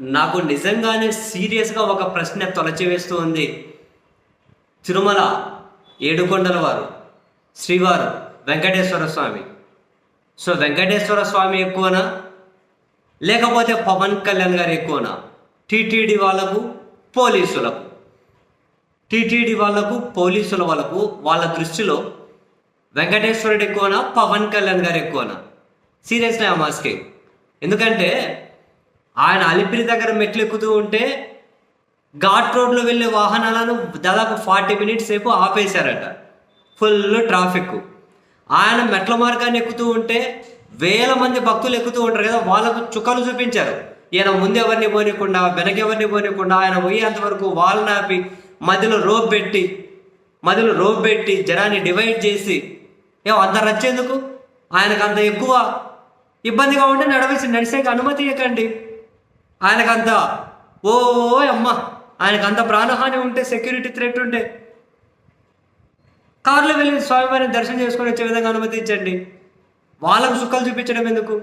నాకు నిజంగానే సీరియస్గా ఒక ప్రశ్న తొలచివేస్తూ ఉంది తిరుమల ఏడుకొండల వారు శ్రీవారు వెంకటేశ్వర స్వామి. సో వెంకటేశ్వర స్వామి ఎక్కువనా? లేకపోతే పవన్ కళ్యాణ్ గారు ఎక్కువనా? టీటీడీ వాళ్ళకు పోలీసులకు. టీటీడీ వాళ్ళకు పోలీసుల వాళ్ళకు వాళ్ళ దృష్టిలో వెంకటేశ్వరుడు ఎక్కువనా? పవన్ కళ్యాణ్ గారు ఎక్కువనా? సీరియస్లీ ఆ మాస్కే. ఎందుకంటే ఆయన అలిపిరి దగ్గర మెట్లు ఎక్కుతూ ఉంటే ఘాట్ రోడ్లో వెళ్ళే వాహనాలను దాదాపు ఫార్టీ మినిట్స్ సేపు ఆపేశారట. Full traffic. ఆయన మెట్ల మార్గాన్ని ఎక్కుతూ ఉంటే వేల మంది భక్తులు ఎక్కుతూ ఉంటారు కదా వాళ్ళకు చుక్కలు చూపించారు. ఈయన ముందు ఎవరిని పోనీయకుండా వెనక ఎవరిని పోనీయకుండా ఆయన పోయేంత వరకు వాళ్ళని ఆపి మధ్యలో రోప్ పెట్టి మధ్యలో రోప్ పెట్టి జనాన్ని డివైడ్ చేసి ఏమో అంత రచ్చేందుకు? ఆయనకు అంత ఎక్కువ ఇబ్బందిగా ఉంటే నడవేసి నడిచేకి అనుమతి ఇవ్వకండి ఆయనకంత ఓ అమ్మ ఆయనకంత ప్రాణహాని ఉంటే సెక్యూరిటీ థ్రెట్ ఉంటే కార్లో వెళ్ళి స్వామివారిని దర్శనం చేసుకొని వచ్చే విధంగా అనుమతించండి. వాళ్ళకు సుఖాలు చూపించడం ఎందుకు?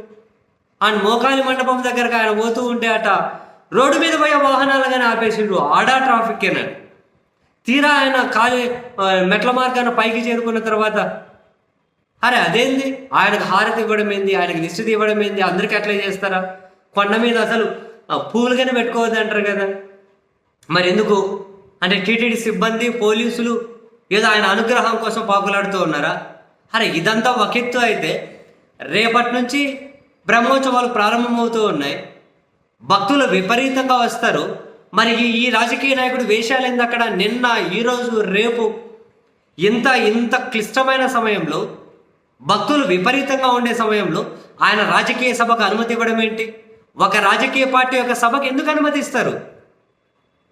ఆయన మోకాలి మండపం దగ్గరకు ఆయన పోతూ ఉంటే అట రోడ్డు మీద పోయే వాహనాలు కానీ ఆపేసిండ్రు. ఆడా ట్రాఫిక్ ఏనని తీరా ఆయన కాలి మెట్ల మార్గాన్ని పైకి చేరుకున్న తర్వాత అరే అదేంది? ఆయనకు హారతి ఇవ్వడం ఏంది? ఆయనకు నిశ్చితి ఇవ్వడం ఏంది? అందరికీ అట్లే చేస్తారా? కొండ మీద అసలు పూలు కానీ పెట్టుకోవద్దు అంటారు కదా. మరి ఎందుకు? అంటే టీటీడీ సిబ్బంది పోలీసులు ఏదో ఆయన అనుగ్రహం కోసం పాకులాడుతూ ఉన్నారా? అరే ఇదంతా ఒక ఎత్తు అయితే రేపటి నుంచి బ్రహ్మోత్సవాలు ప్రారంభమవుతూ ఉన్నాయి. భక్తులు విపరీతంగా వస్తారు. మరి ఈ- ఈ రాజకీయ నాయకుడు వేషాలు ఏంది అక్కడ? నిన్న ఈరోజు రేపు ఇంత ఇంత క్లిష్టమైన సమయంలో భక్తులు విపరీతంగా ఉండే సమయంలో ఆయన రాజకీయ సభకు అనుమతి ఇవ్వడం ఏంటి? ఒక రాజకీయ పార్టీ యొక్క సభకు ఎందుకు అనుమతిస్తారు?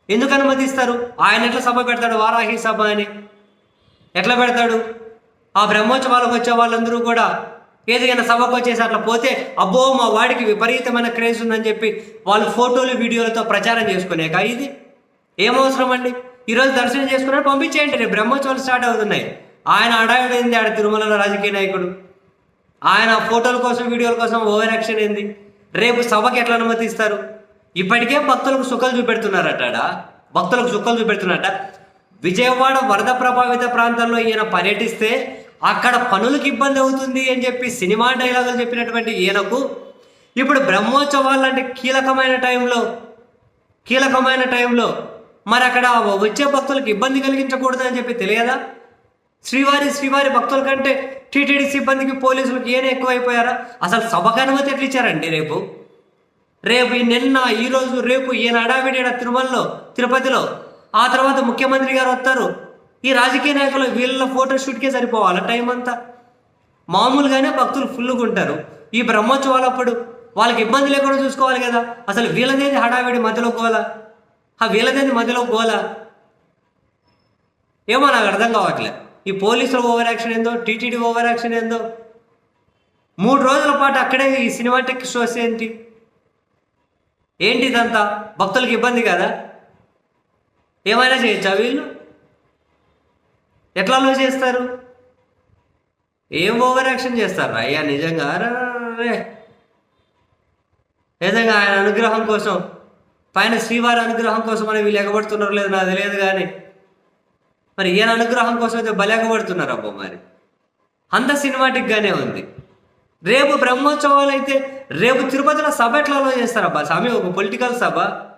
ఎందుకు అనుమతిస్తారు? ఆయన ఎట్లా సభ పెడతాడు? వారాహి సభ అని. ఎట్లా పెడతాడు? ఆ బ్రహ్మోత్సవాలకు వచ్చే వాళ్ళందరూ కూడా ఏదైనా సభకు వచ్చేసి అట్లా పోతే అబ్బో మా వాడికి విపరీతమైన క్రేజ్ ఉందని చెప్పి వాళ్ళు ఫోటోలు వీడియోలతో ప్రచారం చేసుకునేక ఇది ఏమవసరం అండి ఈరోజు దర్శనం చేసుకున్నాడు పంపించేయండి రేపు. బ్రహ్మోత్సవాలు స్టార్ట్ అవుతున్నాయి. ఆయన అడావిడ ఏంది ఆడ తిరుమలలో రాజకీయ నాయకుడు. ఆయన ఫోటోల కోసం వీడియోల కోసం ఓవర్ యాక్షన్ ఏంది? రేపు సభకి ఎట్లా అనుమతిస్తారు ఇప్పటికే భక్తులకు సుఖాలు చూపెడుతున్నారట భక్తులకు సుఖాలు చూపెడుతున్నారట. విజయవాడ వరద ప్రభావిత ప్రాంతాల్లో ఈయన పర్యటిస్తే అక్కడ పనులకు ఇబ్బంది అవుతుంది అని చెప్పి సినిమా డైలాగులు చెప్పినటువంటి ఈయనకు ఇప్పుడు బ్రహ్మోత్సవాలు లాంటి కీలకమైన టైంలో కీలకమైన టైంలో మరి అక్కడ వచ్చే భక్తులకు ఇబ్బంది కలిగించకూడదు అని చెప్పి తెలియదా? శ్రీవారి శ్రీవారి భక్తుల కంటే టీటీడీ సిబ్బందికి పోలీసులకు ఏనే ఎక్కువైపోయారా? అసలు సభకు అనుమతి ఎట్లా ఇచ్చారండి రేపు? రేపు ఈ నిన్న ఈరోజు రేపు ఈయన హడావిడి తిరుమలలో తిరుపతిలో ఆ తర్వాత ముఖ్యమంత్రి గారు వస్తారు. ఈ రాజకీయ నాయకులు వీళ్ళ ఫోటో షూట్కే సరిపోవాలా టైం అంతా? మామూలుగానే భక్తులు ఫుల్గా ఉంటారు. ఈ బ్రహ్మోత్సవాలప్పుడు వాళ్ళకి ఇబ్బంది లేకుండా చూసుకోవాలి కదా. అసలు వీళ్ళదేది హడావిడి మధ్యలో గోల ఆ వీళ్ళదేది మధ్యలో గోల ఏమో నాకు అర్థం కావట్లే. ఈ పోలీసుల ఓవర్ యాక్షన్ ఏందో టీటీడీ ఓవర్ యాక్షన్ ఏందో? మూడు రోజుల పాటు అక్కడే ఈ సినిమాటిక్ షోస్ ఏంటి? ఏంటి ఇదంతా? భక్తులకు ఇబ్బంది కదా? ఏమైనా చేయొచ్చా వీళ్ళు? ఎట్లా లో చేస్తారు? ఏం ఓవర్ యాక్షన్ చేస్తారు? అయ్యా నిజంగా? అరే నిజంగా ఆయన అనుగ్రహం కోసం పైన శ్రీవారి అనుగ్రహం కోసం అని వీళ్ళు ఎగబడుతున్నారు లేదు నాకు తెలియదు కానీ. మరి ఈయన అనుగ్రహం కోసం అయితే బలేగబడుతున్నారు అబ్బో మరి. అంత సినిమాటిక్గానే ఉంది. రేపు బ్రహ్మోత్సవాలు అయితే రేపు తిరుపతిలో సభ ఎట్లా చేస్తారు అబ్బా? స్వామి ఒక పొలిటికల్ సభ?